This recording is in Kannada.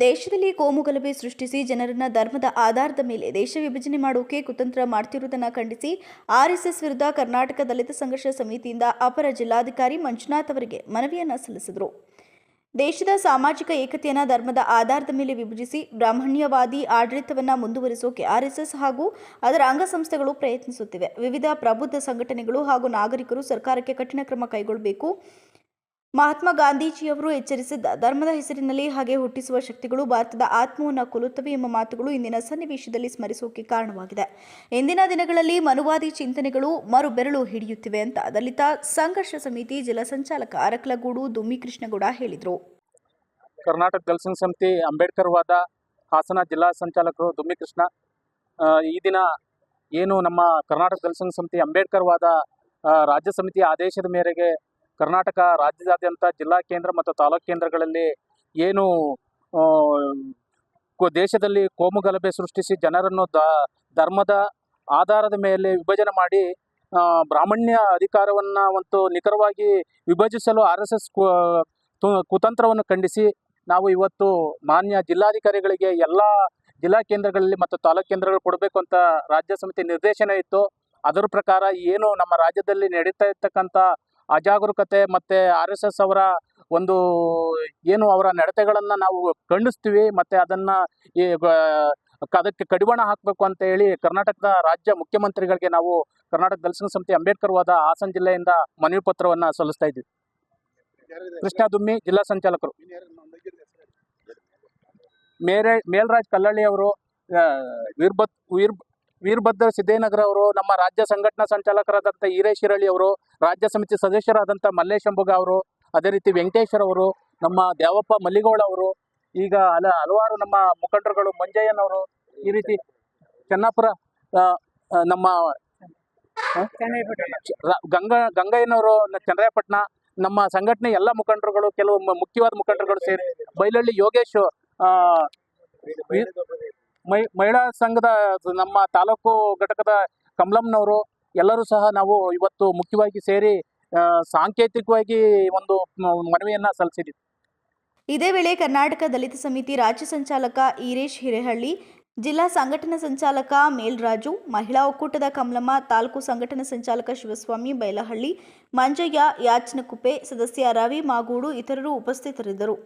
ದೇಶದಲ್ಲಿ ಕೋಮುಗಲಭೆ ಸೃಷ್ಟಿಸಿ ಜನರನ್ನ ಧರ್ಮದ ಆಧಾರದ ಮೇಲೆ ದೇಶ ವಿಭಜನೆ ಮಾಡೋಕೆ ಕುತಂತ್ರ ಮಾಡ್ತಿರುವುದನ್ನು ಖಂಡಿಸಿ ಆರ್ಎಸ್ಎಸ್ ವಿರುದ್ಧ ಕರ್ನಾಟಕ ದಲಿತ ಸಂಘರ್ಷ ಸಮಿತಿಯಿಂದ ಅಪರ ಜಿಲ್ಲಾಧಿಕಾರಿ ಮಂಜುನಾಥ್ ಅವರಿಗೆ ಮನವಿಯನ್ನು ಸಲ್ಲಿಸಿದರು. ದೇಶದ ಸಾಮಾಜಿಕ ಏಕತೆಯನ್ನು ಧರ್ಮದ ಆಧಾರದ ಮೇಲೆ ವಿಭಜಿಸಿ ಬ್ರಾಹ್ಮಣ್ಯವಾದಿ ಆಡಳಿತವನ್ನ ಮುಂದುವರಿಸೋಕೆ ಆರ್ಎಸ್ಎಸ್ ಹಾಗೂ ಅದರ ಅಂಗಸಂಸ್ಥೆಗಳು ಪ್ರಯತ್ನಿಸುತ್ತಿವೆ. ವಿವಿಧ ಪ್ರಬುದ್ಧ ಸಂಘಟನೆಗಳು ಹಾಗೂ ನಾಗರಿಕರು ಸರ್ಕಾರಕ್ಕೆ ಕಠಿಣ ಕ್ರಮ ಕೈಗೊಳ್ಳಬೇಕು. ಮಹಾತ್ಮ ಗಾಂಧೀಜಿಯವರು ಎಚ್ಚರಿಸಿದ್ದ ಧರ್ಮದ ಹೆಸರಿನಲ್ಲಿ ಹಾಗೆ ಹುಟ್ಟಿಸುವ ಶಕ್ತಿಗಳು ಭಾರತದ ಆತ್ಮವನ್ನು ಕೊಲ್ಲುತ್ತವೆ ಎಂಬ ಮಾತುಗಳು ಇಂದಿನ ಸನ್ನಿವೇಶದಲ್ಲಿ ಸ್ಮರಿಸೋಕೆ ಕಾರಣವಾಗಿದೆ. ಇಂದಿನ ದಿನಗಳಲ್ಲಿ ಮನುವಾದಿ ಚಿಂತನೆಗಳು ಮರು ಬೆರಳು ಹಿಡಿಯುತ್ತಿವೆ ಅಂತ ದಲಿತ ಸಂಘರ್ಷ ಸಮಿತಿ ಜಿಲ್ಲಾ ಸಂಚಾಲಕ ಅರಕಲಗೂಡು ದುಮ್ಮಿ ಕೃಷ್ಣಗೌಡ ಹೇಳಿದರು. ಕರ್ನಾಟಕ ದಲಿತ ಸಮಿತಿ ಅಂಬೇಡ್ಕರ್ ವಾದ ಹಾಸನ ಜಿಲ್ಲಾ ಸಂಚಾಲಕರು ದುಮ್ಮಿ ಕೃಷ್ಣ ಈ ದಿನ ಏನು ನಮ್ಮ ಕರ್ನಾಟಕ ದಲಿತ ಸಮಿತಿ ಅಂಬೇಡ್ಕರ್ ವಾದ ರಾಜ್ಯ ಸಮಿತಿ ಆದೇಶದ ಮೇರೆಗೆ ಕರ್ನಾಟಕ ರಾಜ್ಯದಾದ್ಯಂತ ಜಿಲ್ಲಾ ಕೇಂದ್ರ ಮತ್ತು ತಾಲೂಕು ಕೇಂದ್ರಗಳಲ್ಲಿ ಏನು ದೇಶದಲ್ಲಿ ಕೋಮುಗಲಭೆ ಸೃಷ್ಟಿಸಿ ಜನರನ್ನು ದ, ಧರ್ಮದ ಆಧಾರದ ಮೇಲೆ ವಿಭಜನೆ ಮಾಡಿ ಬ್ರಾಹ್ಮಣ್ಯ ಅಧಿಕಾರವನ್ನು ಒಂದು ನಿಖರವಾಗಿ ವಿಭಜಿಸಲು ಆರ್ ಎಸ್ ಎಸ್ ಕುತಂತ್ರವನ್ನು ಖಂಡಿಸಿ ನಾವು ಇವತ್ತು ಮಾನ್ಯ ಜಿಲ್ಲಾಧಿಕಾರಿಗಳಿಗೆ ಎಲ್ಲ ಜಿಲ್ಲಾ ಕೇಂದ್ರಗಳಲ್ಲಿ ಮತ್ತು ತಾಲೂಕು ಕೇಂದ್ರಗಳು ಕೊಡಬೇಕು ಅಂತ ರಾಜ್ಯ ಸಮಿತಿ ನಿರ್ದೇಶನ ಇತ್ತು. ಅದರ ಪ್ರಕಾರ ಏನು ನಮ್ಮ ರಾಜ್ಯದಲ್ಲಿ ನಡೀತಾ ಇರ್ತಕ್ಕಂಥ ಅಜಾಗರೂಕತೆ ಮತ್ತು ಆರ್ ಎಸ್ ಎಸ್ ಅವರ ಒಂದು ಏನು ಅವರ ನಡತೆಗಳನ್ನು ನಾವು ಖಂಡಿಸ್ತೀವಿ ಮತ್ತು ಅದನ್ನು ಈ ಅದಕ್ಕೆ ಕಡಿವಾಣ ಹಾಕಬೇಕು ಅಂತ ಹೇಳಿ ಕರ್ನಾಟಕದ ರಾಜ್ಯ ಮುಖ್ಯಮಂತ್ರಿಗಳಿಗೆ ನಾವು ಕರ್ನಾಟಕ ದಲಿತ ಸಮಿತಿ ಅಂಬೇಡ್ಕರ್ ವಾದ ಹಾಸನ ಜಿಲ್ಲೆಯಿಂದ ಮನವಿ ಪತ್ರವನ್ನು ಸಲ್ಲಿಸ್ತಾ ಇದ್ವಿ ಕೃಷ್ಣ ದುಮ್ಮಿ ಜಿಲ್ಲಾ ಸಂಚಾಲಕರು. ಮೇರೆ, ಮೇಲ್ರಾಜ್ ಕಲ್ಲಳ್ಳಿ ಅವರು ವೀರ್ಭದ್ ವೀರ್, ವೀರಭದ್ರ ಸಿದ್ದೇನಗರ ಅವರು, ನಮ್ಮ ರಾಜ್ಯ ಸಂಘಟನಾ ಸಂಚಾಲಕರಾದಂಥ ಶಿರಳ್ಳಿ ಅವರು ರಾಜ್ಯ ಸಮಿತಿ ಸದಸ್ಯರಾದಂಥ ಮಲ್ಲೇಶ್ ಅಂಬುಗ ಅವರು, ಅದೇ ರೀತಿ ವೆಂಕಟೇಶ್ವರ ಅವರು, ನಮ್ಮ ದೇವಪ್ಪ ಮಲ್ಲಿಗೌಡ ಅವರು, ಈಗ ಹಲ, ಹಲವಾರು ನಮ್ಮ ಮುಖಂಡರುಗಳು ಮಂಜಯ್ಯನವರು ಈ ರೀತಿ ಚೆನ್ನಾಪುರ ನಮ್ಮ ಗಂಗಾ, ಗಂಗಯ್ಯನವರು ಚಂದ್ರಾಯಪಟ್ಟಣ ನಮ್ಮ ಸಂಘಟನೆ ಎಲ್ಲ ಮುಖಂಡರುಗಳು, ಕೆಲವು ಮುಖ್ಯವಾದ ಮುಖಂಡರುಗಳು ಸೇರಿ, ಬೈಲಹಳ್ಳಿ ಯೋಗೇಶ್ ಮಹಿಳಾ ಸಂಘದ ನಮ್ಮ ತಾಲೂಕು ಘಟಕದ ಕಮಲಮ್ನವರು ಎಲ್ಲರೂ ಸಹ ನಾವು ಇವತ್ತು ಮುಖ್ಯವಾಗಿ ಸೇರಿ ಸಾಂಕೇತಿಕವಾಗಿ ಒಂದು ಮನವಿಯನ್ನ ಸಲ್ಲಿಸಿದ್ವಿ ಇದೇ ವೇಳೆ ಕರ್ನಾಟಕ ದಲಿತ ಸಮಿತಿ ರಾಜ್ಯ ಸಂಚಾಲಕ ಈರೇಶ್ ಹಿರೇಹಳ್ಳಿ, ಜಿಲ್ಲಾ ಸಂಘಟನಾ ಸಂಚಾಲಕ ಮೇಲ್ರಾಜು, ಮಹಿಳಾ ಒಕ್ಕೂಟದ ಕಮಲಮ್ಮ, ತಾಲೂಕು ಸಂಘಟನಾ ಸಂಚಾಲಕ ಶಿವಸ್ವಾಮಿ ಬೈಲಹಳ್ಳಿ, ಮಂಜಯ್ಯ, ಯಾಚನಕುಪ್ಪೆ, ಸದಸ್ಯ ರವಿ ಮಾಗೂಡು ಇತರರು ಉಪಸ್ಥಿತರಿದ್ದರು.